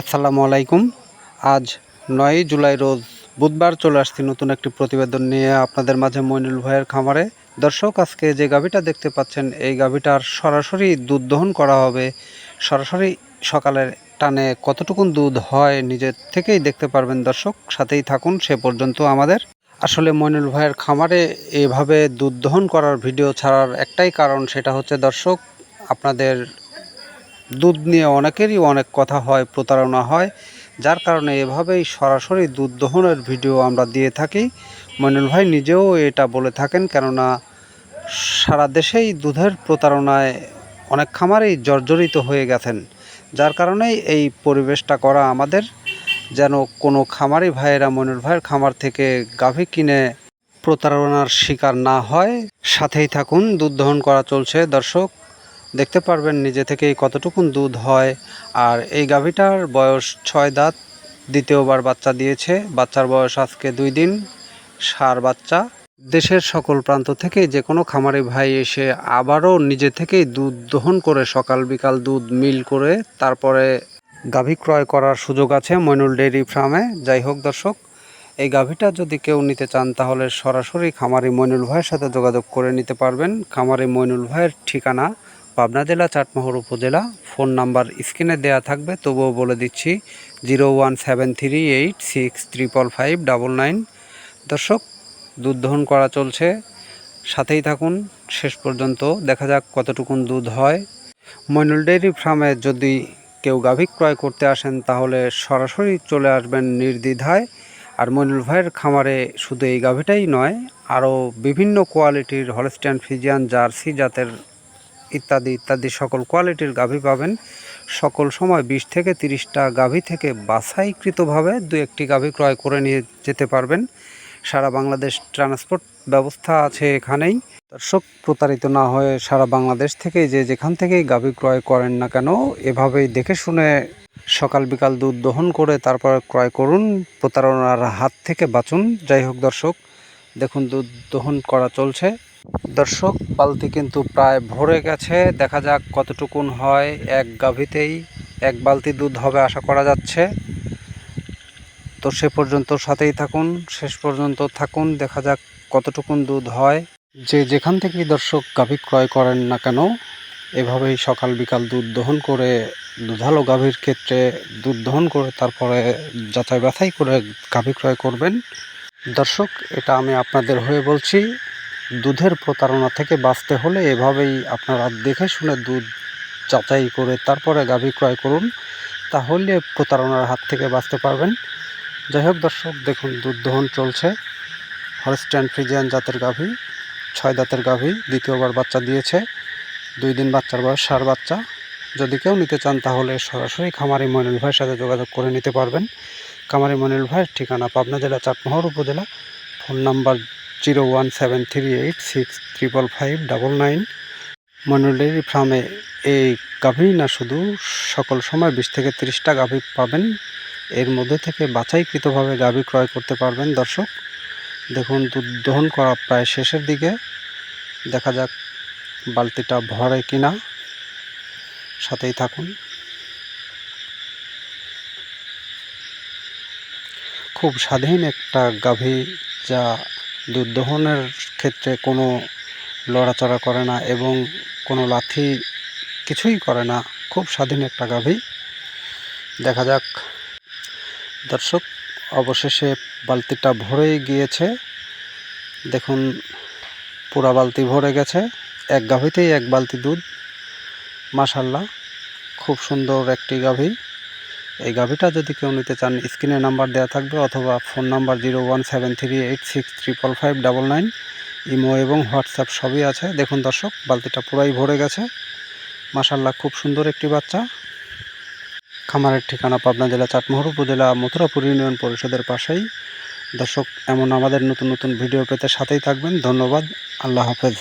আসসালামু আলাইকুম। আজ নয়ই জুলাই রোজ বুধবার চলে আসছি নতুন একটি প্রতিবেদন নিয়ে আপনাদের মাঝে মইনুল ভাইয়ের খামারে। দর্শক, আজকে যে গাভীটা দেখতে পাচ্ছেন, এই গাভীটার সরাসরি দুধ দহন করা হবে। সরাসরি সকালের টানে কতটুকুন দুধ হয় নিজের থেকেই দেখতে পারবেন দর্শক, সাথেই থাকুন, সে পর্যন্ত আমাদের। আসলে মইনুল ভাইয়ের খামারে এভাবে দুধ দহন করার ভিডিও ছাড়ার একটাই কারণ সেটা হচ্ছে দর্শক, আপনাদের দুধ নিয়ে অনেকেরই অনেক কথা হয়, প্রতারণা হয়। যার কারণে এভাবেই সরাসরি দুধ দহনের ভিডিও আমরা দিয়ে থাকি। মইনুল ভাই নিজেও এটা বলে থাকেন, কেননা সারা দেশেই দুধের প্রতারণায় অনেক খামারেই জর্জরিত হয়ে গেছেন। যার কারণেই এই পরিবেশটা করা আমাদের, যেন কোনো খামারি ভাইয়েরা মইনুল ভাইয়ের খামার থেকে গাভী কিনে প্রতারণার শিকার না হয়। সাথেই থাকুন, দুধ দহন করা চলছে। দর্শক দেখতে পারবেন নিজে থেকেই কতটুকুন দুধ হয়। আর এই গাভীটার বয়স ছয় দাঁত, দ্বিতীয়বার বাচ্চা দিয়েছে। বাচ্চার বয়স আজকে দুই দিন, সার বাচ্চা। দেশের সকল প্রান্ত থেকে যে কোনো খামারি ভাই এসে আবারও নিজে থেকেই দুধ দহন করে সকাল বিকাল দুধ মিল করে তারপরে গাভী ক্রয় করার সুযোগ আছে মইনুল ডেইরি ফার্মে। যাই হোক দর্শক, এই গাভীটা যদি কেউ নিতে চান তাহলে সরাসরি খামারি মইনুল ভাইয়ের সাথে যোগাযোগ করে নিতে পারবেন। খামারি মইনুল ভাইয়ের ঠিকানা পাবনা জেলা, চাটমোহর উপজেলা। ফোন নাম্বার স্ক্রিনে দেয়া থাকবে, তবুও বলে দিচ্ছি, zero one seven three eight six triple five double nine. দর্শক দুধ দহন করা চলছে। সাথেই থাকুন, শেষ পর্যন্ত দেখা যাক কতটুকুন দুধ হয়। মইনুল ডেয়ারি ফার্মে যদি কেউ গাভী ক্রয় করতে আসেন, তাহলে সরাসরি চলে আসবেন নির্দ্বিধায়। আর মইনুল ভাইয়ের খামারে শুধু এই গাভীটাই নয়, আরও বিভিন্ন কোয়ালিটির হলস্টিয়ান ফিজিয়ান জার্সি জাতের ইত্যাদি ইত্যাদি সকল কোয়ালিটির গাভী পাবেন। সকল সময় বিশ থেকে তিরিশটা গাভী থেকে বাছাইকৃতভাবে দু একটি গাভী ক্রয় করে নিয়ে যেতে পারবেন। সারা বাংলাদেশ ট্রান্সপোর্ট ব্যবস্থা আছে এখানেই। দর্শক, প্রতারিত না হয়ে সারা বাংলাদেশ থেকে যে যেখান থেকেই গাভী ক্রয় করেন না কেন, এভাবেই দেখে শুনে সকাল বিকাল দুধ দহন করে তারপর ক্রয় করুন, প্রতারণার হাত থেকে বাঁচুন। যাই হোক দর্শক দেখুন দুধ দহন করা চলছে। দর্শক, বালতি কিন্তু প্রায় ভরে গেছে। দেখা যাক কতটুকুন হয় এক গাভীতেই। এক বালতি দুধ হবে আশা করা যাচ্ছে। তো সে পর্যন্ত সাথেই থাকুন, শেষ পর্যন্ত থাকুন। দেখা যাক কতটুকুন দুধ হয়। যে যেখান থেকেই দর্শক গাভী ক্রয় করেন না কেন, এভাবেই সকাল বিকাল দুধ দহন করে, দুধালো গাভীর ক্ষেত্রে দুধ দহন করে, তারপরে যাচাই বাছাই করে গাভী ক্রয় করবেন। দর্শক, এটা আমি আপনাদের হয়ে বলছি, দুধের প্রতারণা থেকে বাঁচতে হলে এভাবেই আপনারা দেখে শুনে দুধ যাচাই করে তারপরে গাভী ক্রয় করুন, তাহলে প্রতারণার হাত থেকে বাঁচতে পারবেন। যাই হোক দর্শক, দেখুন দুধ দহন চলছে। হলস্ট্যান্ড ফ্রিজিয়ান জাতের গাভী, ছয় দাঁতের গাভী, দ্বিতীয়বার বাচ্চা দিয়েছে। দুই দিন বাচ্চার বয়স সার বাচ্চা। যদি কেউ নিতে চান তাহলে সরাসরি খামারি মনিল ভাইয়ের সাথে যোগাযোগ করে নিতে পারবেন। খামারি মনিল ভাইয়ের ঠিকানা পাবনা জেলা চাটমোহর উপজেলা। Phone number zero one seven three eight six triple five double nine. Monil dairy ফার্মে এই গাভী না শুধু, সকল সময় বিশ থেকে তিরিশটা গাভী পাবেন। এর মধ্যে থেকে বাছাইকৃতভাবে গাভী ক্রয় করতে পারবেন দর্শক। দেখুন, দুধ দহন করা প্রায় শেষের দিকে। দেখা যাক বালতিটা ভরে কিনা। সাথেই থাকুন। খুব স্বাধীন একটা গাভী যা দুধ দহনের ক্ষেত্রে কোনো লড়াচড়া করে না এবং কোনো লাথি কিছুই করে না। খুব স্বাধীন একটা গাভী। দেখা যাক। দর্শক, অবশেষে বালতিটা ভরে গিয়েছে। দেখুন, পুরা বালতি ভরে গেছে। এক গাভীতেই এক বালতি দুধ। মাশাল্লাহ খুব সুন্দর একটি গাভী। এই গাভীটা যদি কেউ নিতে চান, স্ক্রিনে নাম্বার দেওয়া থাকবে অথবা phone number zero one seven three eight six triple five double nine, imo এবং হোয়াটসঅ্যাপ সবই আছে। দেখুন দর্শক, বালতিটা পুরাই ভরে গেছে। মাশাল্লাহ খুব সুন্দর একটি বাচ্চা। খামারের ঠিকানা পাবনা জেলা চাটমোহর উপজেলা মথুরাপুর ইউনিয়ন পরিষদের পাশেই। দর্শক, এমন আমাদের নতুন নতুন ভিডিও পেতে সাথেই থাকবেন। ধন্যবাদ, আল্লাহ হাফেজ।